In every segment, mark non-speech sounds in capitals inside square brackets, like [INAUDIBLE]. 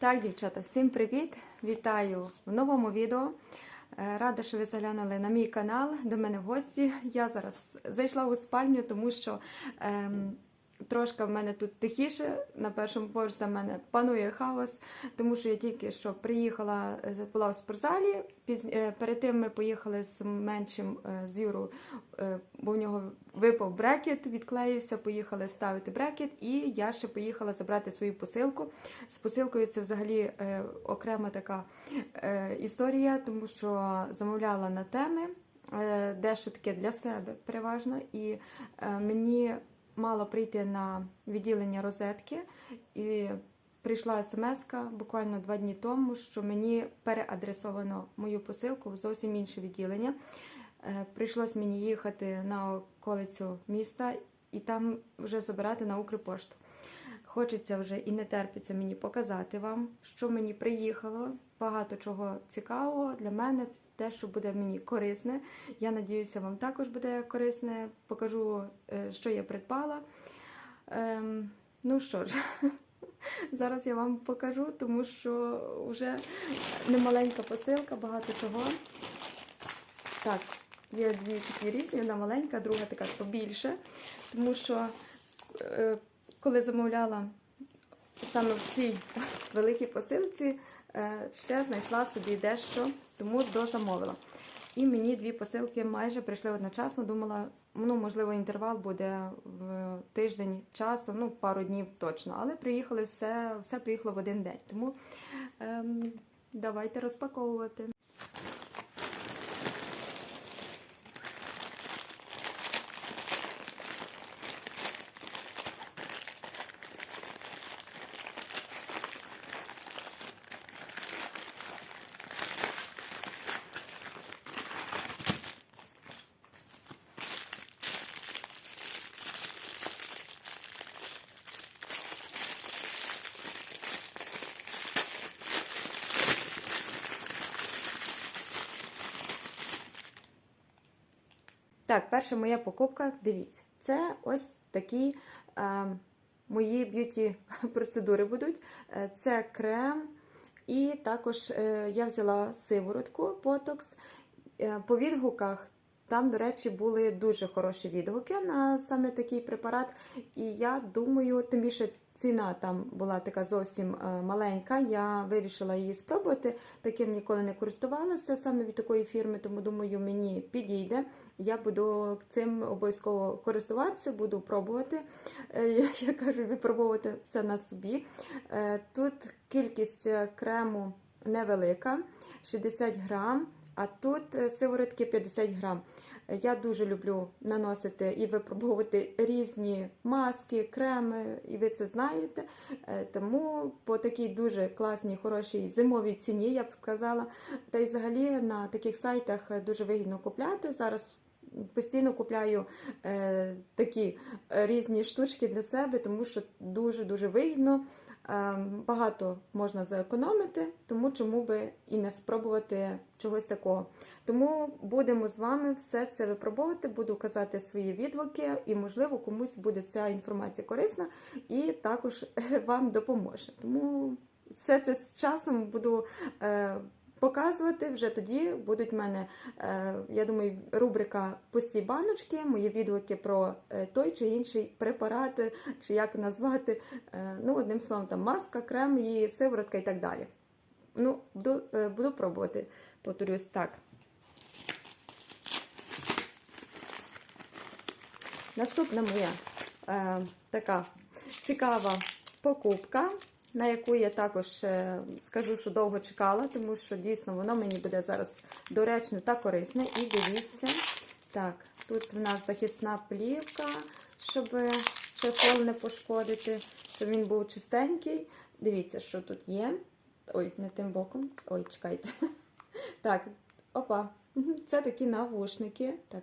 Так, дівчата, всім привіт! Вітаю в новому відео. Е, Рада, що ви заглянули на мій канал до мене в гості. Я зараз зайшла у спальню, тому що ем, трошки в мене тут тихіше. На першому поверсі в мене панує хаос, тому що я тільки що приїхала, е, була в спортзалі. Е, Перед тим ми поїхали з меншим е, з е, бо в нього випав брекет, відклеївся, поїхали ставити брекет, і я ще поїхала забрати свою посилку. З посилкою це взагалі окрема така історія, тому що замовляла на теми, дещо таке для себе переважно, і мені мало прийти на відділення розетки. І прийшла смс буквально два дні тому, що мені переадресовано мою посилку в зовсім інше відділення. Е, Прийшлось мені їхати на околицю міста і там вже забирати на Укрпошту. Хочеться вже і не терпиться мені показати вам, що мені приїхало. Багато чого цікавого для мене, те, що буде мені корисне. Я надіюся, вам також буде корисне. Покажу, е, що я придбала. Ем, ну що ж, [LAUGHS] зараз я вам покажу, тому що вже немаленька посилка, багато чого. Так, є дві такі різні, одна маленька, друга така побільше. Тому що е, коли замовляла саме в цій великій посилці, ще знайшла собі дещо, тому дозамовила. І мені дві посилки майже прийшли одночасно. Думала, ну можливо, інтервал буде в тиждень часу, ну пару днів точно. Але приїхали все, все приїхало в один день. Тому ем, давайте розпаковувати. Так, перша моя покупка, дивіться, це ось такі е, мої б'юті [LAUGHS] процедури будуть. Е, Це крем, і також е, я взяла сиворотку ботокс Е, По відгуках там, до речі, були дуже хороші відгуки на саме такий препарат. І я думаю, тим більше ціна там була така зовсім е, маленька. Я вирішила її спробувати. Таким ніколи не користувалася саме від такої фірми, тому думаю, мені підійде. Я буду цим обов'язково користуватися, буду пробувати. Е, Я [LAUGHS] кажу, випробовувати все на собі. Е, Тут кількість крему невелика, 60 грам, а тут е, сиворотки 50 грам. Я дуже люблю наносити і випробовувати різні маски, креми, і ви це знаєте. Е, Тому по такій дуже класній, хорошій зимовій ціні, я б сказала. Та й взагалі на таких сайтах дуже вигідно купляти. Зараз постійно купляю е, такі е, різні штучки для себе, тому що дуже-дуже вигідно. Е, Багато можна заекономити, тому чому би і не спробувати чогось такого. Тому будемо з вами все це випробовувати, буду казати свої відгуки, і, можливо, комусь буде ця інформація корисна і також [LAUGHS] вам допоможе. Тому все це з часом буду е, показувати. Вже тоді будуть в мене, е, я думаю, рубрика Пусті баночки, мої відгуки про е, той чи інший препарат, чи як назвати. Е, ну, одним словом, там маска, крем, і сиворотка і так далі. Ну, буду, буду пробувати, повторюсь так. Наступна моя е, така цікава покупка, на яку я також е, скажу, що довго чекала, тому що дійсно воно мені буде зараз доречне та корисне. І дивіться, так, тут в нас захисна плівка, щоб чехол не пошкодити, щоб він був чистенький. Дивіться, що тут є. Ой, не тим боком. Ой, чекайте. [LAUGHS] Так, опа. Це такі навушники. Так,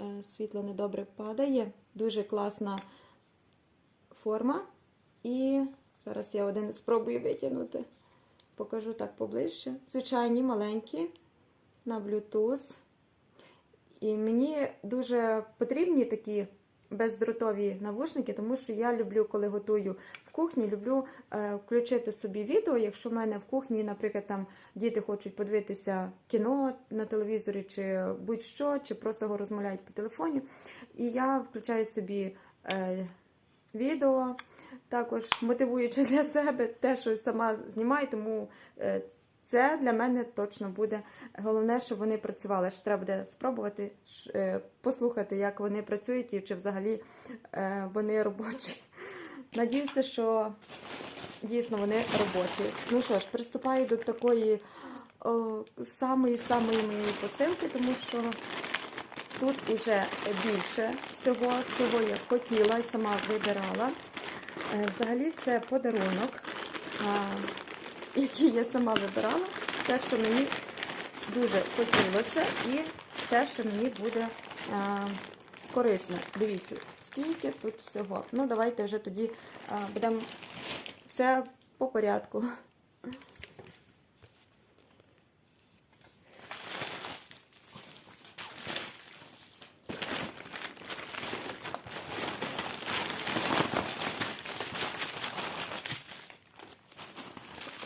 Е, світло недобре падає. Дуже класна форма. І зараз я один спробую витягнути. Покажу так поближче. Звичайні маленькі на Bluetooth. І мені дуже потрібні такі бездротові навушники, тому що я люблю, коли готую в кухні люблю е, включити собі відео. Якщо в мене в кухні, наприклад, там діти хочуть подивитися кіно на телевізорі, чи будь-що, чи просто розмовляють по телефоні. І я включаю собі е, відео, також мотивуючи для себе те, що сама знімаю, тому е, це для мене точно буде головне, щоб вони працювали. Ще треба буде спробувати е, послухати, як вони працюють і чи взагалі е, вони робочі. Надіюся, що дійсно вони робочі. Ну що ж, приступаю до такої о, самої самої моєї посилки, тому що тут уже більше всього, чого я хотіла і сама вибирала. Е, Взагалі це подарунок, який я сама вибирала. Те, що мені дуже хотілося, і те, що мені буде корисне. корисно. Дивіться, скільки тут всього. Ну, давайте вже тоді будемо все по порядку.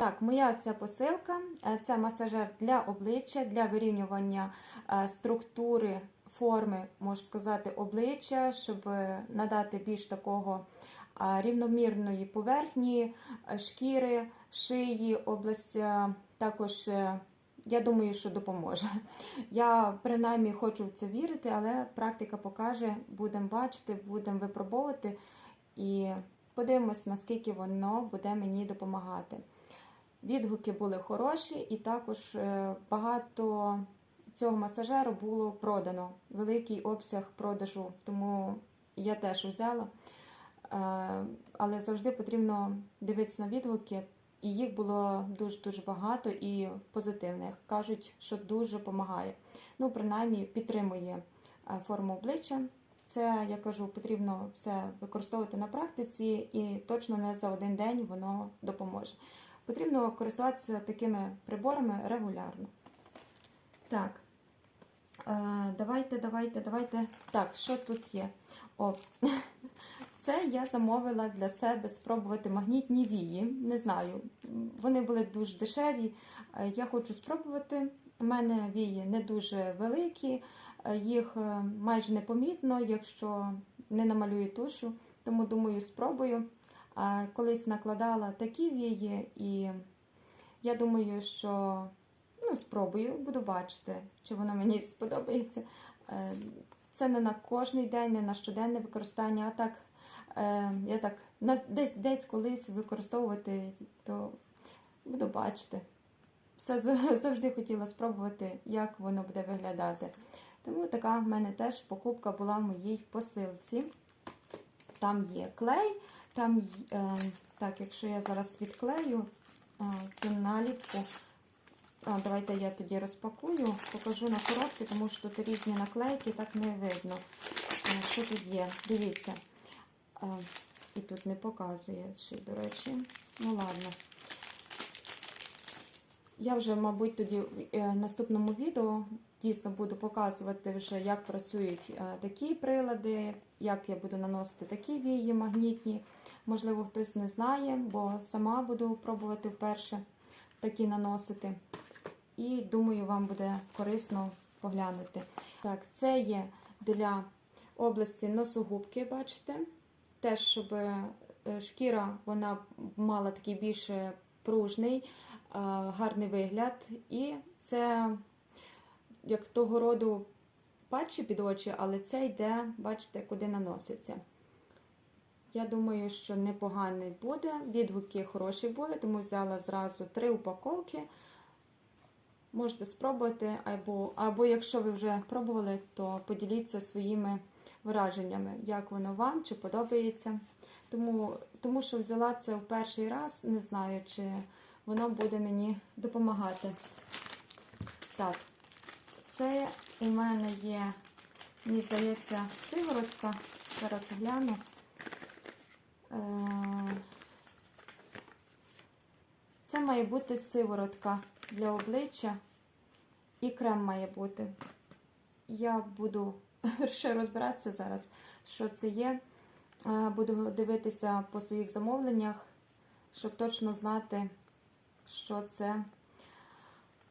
Так, моя ця посилка це масажер для обличчя, для вирівнювання е, структури, форми, можна сказати, обличчя, щоб е, надати більш такого рівномірної поверхні, е, шкіри, шиї, область. Також я думаю, що допоможе. Я принаймні хочу в це вірити, але практика покаже, будемо бачити, будемо випробовувати і подивимось, наскільки воно буде мені допомагати. Відгуки були хороші, і також е, багато цього масажеру було продано. Великий обсяг продажу, тому я теж взяла. Е, Але завжди потрібно дивитися на відгуки, і їх було дуже-дуже багато і позитивних. Кажуть, що дуже допомагає. Ну, принаймні, підтримує е, форму обличчя. Це, я кажу, потрібно все використовувати на практиці, і точно не за один день воно допоможе. Потрібно користуватися такими приборами регулярно. Так, е, давайте, давайте, давайте. Так, що тут є? О, [LAUGHS] це я замовила для себе спробувати магнітні вії. Не знаю, вони були дуже дешеві. Е, Я хочу спробувати. У мене вії не дуже великі, е, їх майже непомітно, якщо не намалюю тушу. Тому думаю, спробую. Колись накладала такі вії, і я думаю, що ну, спробую, буду бачити, чи воно мені [LAUGHS] сподобається. Е, Це не на кожний день, не на щоденне використання, а так е, я так десь, десь колись використовувати, то буду бачити. Все [LAUGHS] завжди хотіла спробувати, як воно буде виглядати. Тому така в мене теж покупка була в моїй посилці. Там є клей. Там, е, так, якщо я зараз відклею е, цю наліпку, давайте я тоді розпакую, покажу на коробці, тому що тут різні наклейки, так не видно. Е, що тут є? Дивіться. І тут не показує ще, до речі. Ну ладно. Я вже, мабуть, тоді в наступному відео дійсно буду показувати вже, як працюють такі прилади, як я буду наносити такі вії магнітні. Можливо, хтось не знає, бо сама буду пробувати вперше такі наносити. І думаю, вам буде корисно поглянути. Так, це є для області носогубки, бачите? Теж, щоб е, шкіра вона мала такий більш пружний, е, гарний вигляд. І це як того роду патчі під очі, але це йде, бачите, куди наноситься. Я думаю, що непоганий буде. Відгуки хороші були, тому взяла зразу три упаковки. Можете спробувати, або, або якщо ви вже пробували, то поділіться своїми враженнями, як воно вам, чи подобається. Тому, тому що взяла це в перший раз, не знаю, чи воно буде мені допомагати. Так, це у мене є, мені здається, сиворотка. Зараз гляну. Е, Це має бути сиворотка для обличчя і крем має бути. Я буду [LAUGHS] ще розбиратися зараз, що це є. Е, Буду дивитися по своїх замовленнях, щоб точно знати, що це.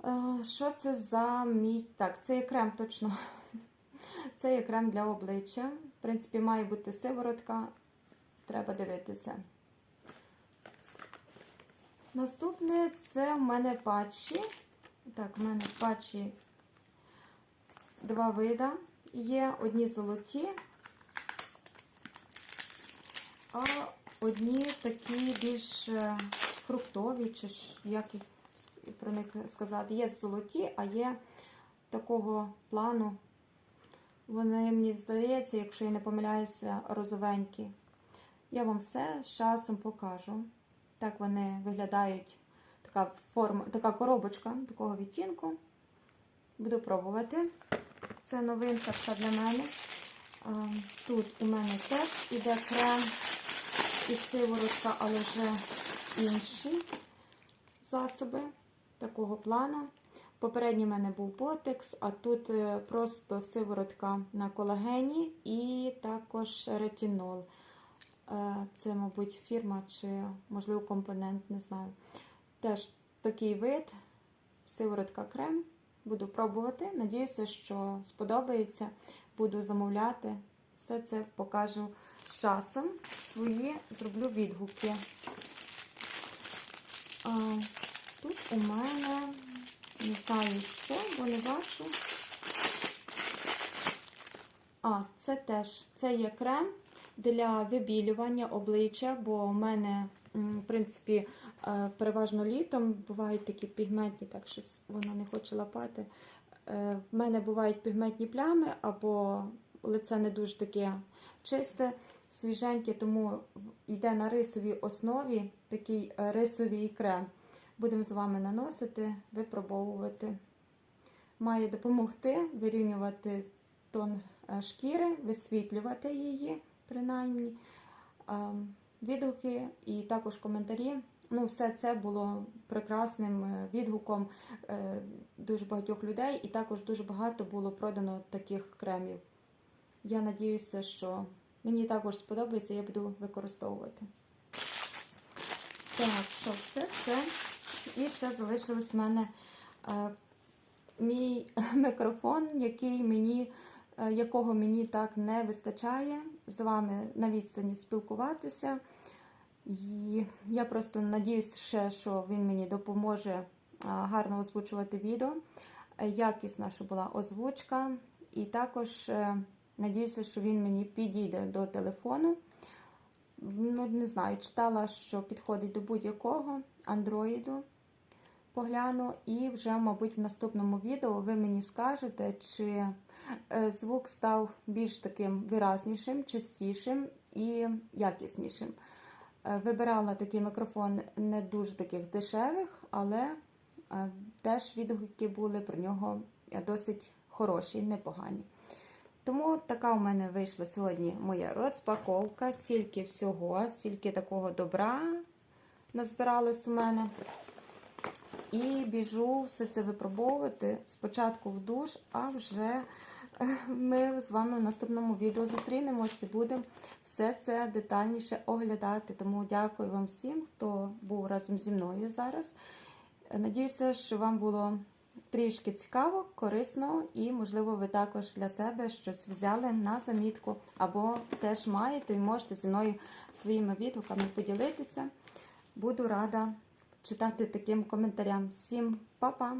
Е, Що це за мій. Так, це є крем точно. [LAUGHS] Це є крем для обличчя. В принципі, має бути сиворотка. Треба дивитися. Наступне це в мене патчі. Так, в мене патчі два вида. Є одні золоті, а одні такі більш е, фруктові, чи ж як їх про них сказати. Є золоті, а є такого плану. Вони, мені здається, якщо я не помиляюся, розовенькі. Я вам все з часом покажу. Так вони виглядають. Така форма, така коробочка такого відтінку. Буду пробувати. Це новинка для мене. Тут у мене теж іде крем і сиворотка, але вже інші засоби такого плану. Попередній в мене був ботекс, а тут е, просто сиворотка на колагені і також ретинол. Е, Це, мабуть, фірма чи, можливо, компонент, не знаю. Теж такий вид, сиворотка крем. Буду пробувати. Надіюся, що сподобається. Буду замовляти. Все це покажу з часом. Свої зроблю відгуки. А, Тут у мене не знаю що, бо не бачу. А, це теж це є крем для вибілювання обличчя, бо в мене, в принципі, е, переважно літом бувають такі пігментні, так щось воно не хоче лапати. Е, В мене бувають пігментні плями, або лице не дуже таке чисте, свіженьке, тому йде на рисовій основі такий е, рисовий крем. Будемо з вами наносити, випробовувати. Має допомогти вирівнювати тон е, шкіри, висвітлювати її, принаймні. Відгуки і також коментарі. Ну, все це було прекрасним е, відгуком е, дуже багатьох людей, і також дуже багато було продано таких кремів. Я надіюся, що мені також сподобається, я буду використовувати. Так, що все це. І ще залишилось в мене е, мій [LAUGHS] мікрофон, який мені, е, якого мені так не вистачає з вами на відстані спілкуватися. І я просто надіюся, ще, що він мені допоможе е, гарно озвучувати відео. Е, Якісна, що була озвучка. І також е, надіюся, що він мені підійде до телефону. Ну, не знаю, читала, що підходить до будь-якого андроїду. Погляну, і вже, мабуть, в наступному відео ви мені скажете, чи е, звук став більш таким виразнішим, чистішим і якіснішим. Е, Вибирала такий мікрофон не дуже таких дешевих, але е, теж відгуки були про нього досить хороші, непогані. Тому така у мене вийшла сьогодні моя розпаковка, стільки всього, стільки такого добра назбиралось у мене. І біжу все це випробовувати спочатку в душ, а вже е, ми з вами в наступному відео зустрінемося і будемо все це детальніше оглядати. Тому дякую вам всім, хто був разом зі мною зараз. Надіюся, що вам було трішки цікаво, корисно і, можливо, ви також для себе щось взяли на замітку, або теж маєте і можете зі мною своїми відгуками поділитися. Буду рада читати таким коментарям. Всім па-па!